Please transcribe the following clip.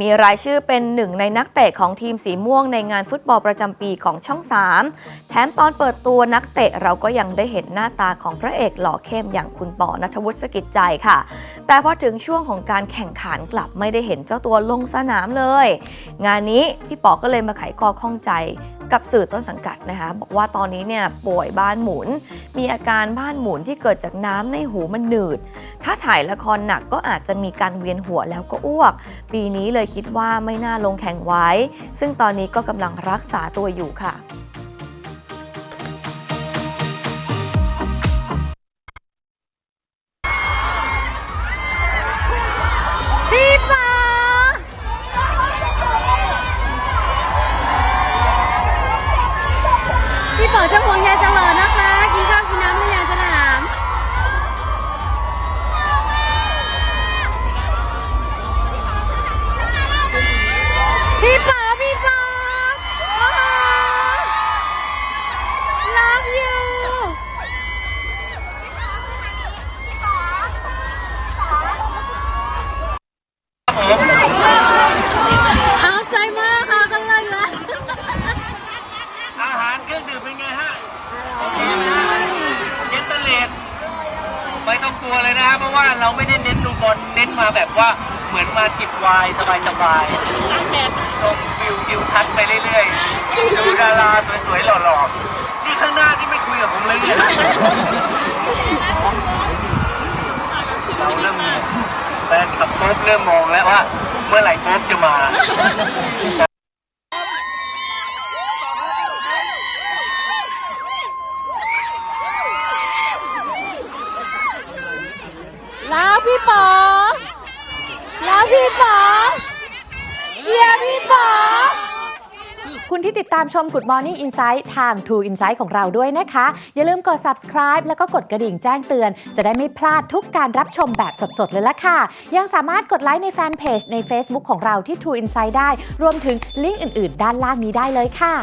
มีรายชื่อเป็นหนึ่งในนักเตะของทีมสีม่วงในงานฟุตบอลประจำปีของช่อง 3 แถมตอนเปิดตัวนักเตะเราก็ยังได้เห็นหน้าตาของพระเอกหล่อเข้มอย่างคุณปอนัทวุฒิสกิจใจค่ะ แต่พอถึงช่วงของการแข่งขันกลับไม่ได้เห็นเจ้าตัวลงสนามเลย งานนี้พี่ปอก็เลยมาไขข้อข้องใจ กับสื่อต้นสังกัดนะคะบอกว่าตอนนี้เนี่ยป่วยบ้านหมุน มีอาการบ้านหมุนที่เกิดจากน้ำในหูมันหนืด ถ้าถ่ายละครหนักก็อาจจะมีการเวียนหัวแล้วก็อ้วก ปีนี้เลยคิดว่าไม่น่าลงแข่งไว้ ซึ่งตอนนี้ก็กำลังรักษาตัวอยู่ค่ะ พี่ป๋อจะห่วงใยเจริญนะคะ กินข้าวกินน้ำ เย็นตะเลดไม่ต้องกลัวเลยนะฮะเพราะว่าเราไม่ได้เน้นดูบอลเน้นมาแบบว่าเหมือนมาจิบไวน์สบายๆชมวิววิวทัศน์ไปเรื่อยๆดูดาราสวยๆหล่อๆนี่ข้างหน้าที่ไม่คุยกับผมเลยเนี่ยเราเริ่มมีแฟนขับโป๊บเริ่มมองแล้วว่า เมื่อไหร่โป๊บจะมา แล้วพี่ป๋อแล้วพี่ป๋อเจียร์พี่ป๋อคุณที่ติดตามชม Good Morning Insight ทาง True Insight ของเราด้วยนะคะ อย่าลืมกด subscribe แล้วก็กดกระดิ่งแจ้งเตือน จะได้ไม่พลาดทุกการรับชมแบบสดๆ เลยละค่ะ ยังสามารถกดไลค์ในแฟนเพจใน Facebook ของเราที่ True Insight ได้ รวมถึงลิงก์อื่นๆ ด้านล่างนี้ได้เลยค่ะ